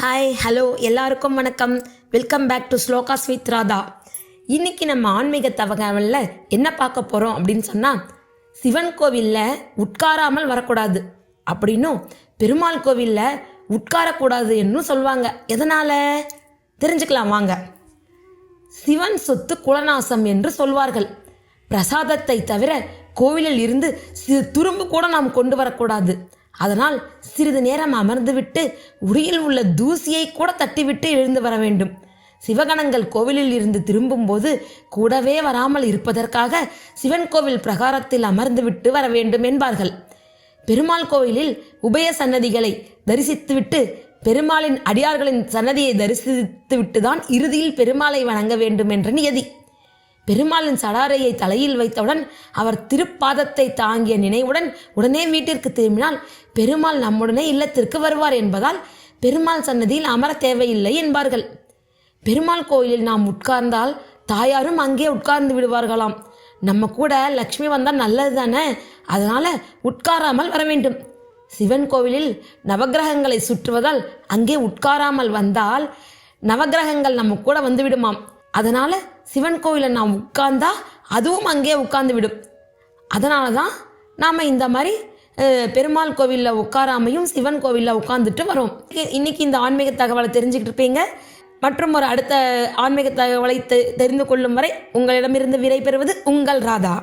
Hi hello எல்லாருக்கும் வணக்கம். Welcome back to Sloka with Radha இன்னைக்கு நம்ம ஆன்மீக தகவலில் என்ன பார்க்க போகிறோம் அப்படின்னு சொன்னால் சிவன் கோவிலில் உட்காராமல் வரக்கூடாது அப்படின்னும் பெருமாள் கோவிலில் உட்காரக்கூடாது என்னும் சொல்லுவாங்க எதனால்? தெரிஞ்சுக்கலாம் வாங்க. சிவன் சொத்து குலநாசம் என்று சொல்வார்கள். பிரசாதத்தை தவிர கோவிலில் இருந்து சிறு துரும்பு கூட நாம் கொண்டு வரக்கூடாது. அதனால் சிறிது நேரம் அமர்ந்துவிட்டு உரியில் உள்ள தூசியை கூட தட்டிவிட்டு எழுந்து வர வேண்டும். சிவகணங்கள் கோவிலில் இருந்து திரும்பும்போது கூடவே வராமல் இருப்பதற்காக சிவன் கோவில் பிரகாரத்தில் அமர்ந்துவிட்டு வர வேண்டும் என்பார்கள். பெருமாள் கோயிலில் உபய சன்னதிகளை தரிசித்துவிட்டு பெருமாளின் அடியார்களின் சன்னதியை தரிசித்துவிட்டு தான் இறுதியில் பெருமாளை வணங்க வேண்டும் என்ற நியதி. பெருமாளின் சடாரையை தலையில் வைத்தவுடன் அவர் திருப்பாதத்தை தாங்கிய நினைவுடன் உடனே வீட்டிற்கு திரும்பினால் பெருமாள் நம்முடனே இல்லத்திற்கு வருவார் என்பதால் பெருமாள் சன்னதியில் அமர தேவையில்லை என்பார்கள். பெருமாள் கோயிலில் நாம் உட்கார்ந்தால் தாயாரும் அங்கே உட்கார்ந்து விடுவார்களாம். நம்ம கூட லக்ஷ்மி வந்தால் நல்லது தானே அதனால உட்காராமல் வர வேண்டும். சிவன் கோவிலில் நவக்கிரகங்களை சுற்றுவதால் அங்கே உட்காராமல் வந்தால் நவக்கிரகங்கள் நம்ம கூட வந்து விடுமாம். அதனால் சிவன் கோவிலில் நாம் உட்கார்ந்தா அதுவும் அங்கே உட்கார்ந்து விடும் அதனால தான் நாம் இந்த மாதிரி பெருமாள் கோவிலில் உட்காராமையும் சிவன் கோவிலில் உட்காந்துட்டு வரோம். இ- இன்னைக்கு இந்த ஆன்மீக தகவலை தெரிஞ்சுக்கிட்டு இருப்பீங்க. மற்றும் ஒரு அடுத்த ஆன்மீக தகவலை தெ- தெரிந்து கொள்ளும் வரை உங்களிடமிருந்து விடை பெறுவது உங்கள் ராதா.